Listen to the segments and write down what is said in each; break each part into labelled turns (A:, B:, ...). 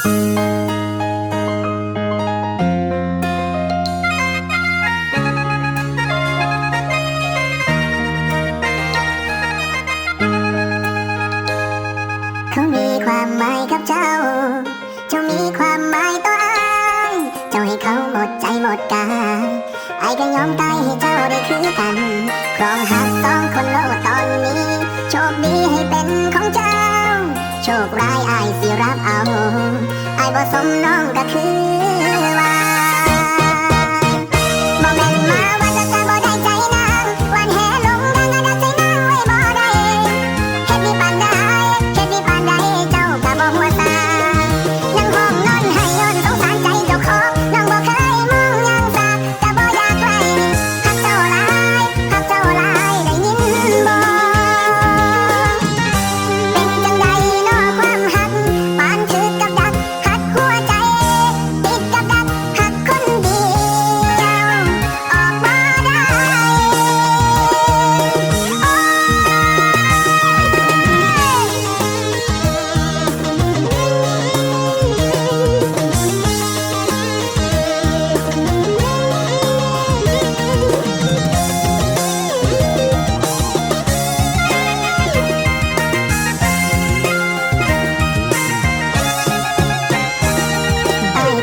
A: เขามีความหมายกับเจ้า เจ้ามีความหมายต่ออายเจ้าให้เขาหมดใจหมดกายไอ้ายก็ยอมตายให้เจ้าได้คือกันครองหัก โชคร้ายอายสิรับเอาอายบ่สมน้องก็คือว่า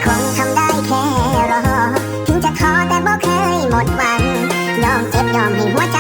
A: คงทำได้แค่รอ ถึงจะท้อแต่บ่เคยหมดหวัง ยอมเจ็บยอมให้หัวใจ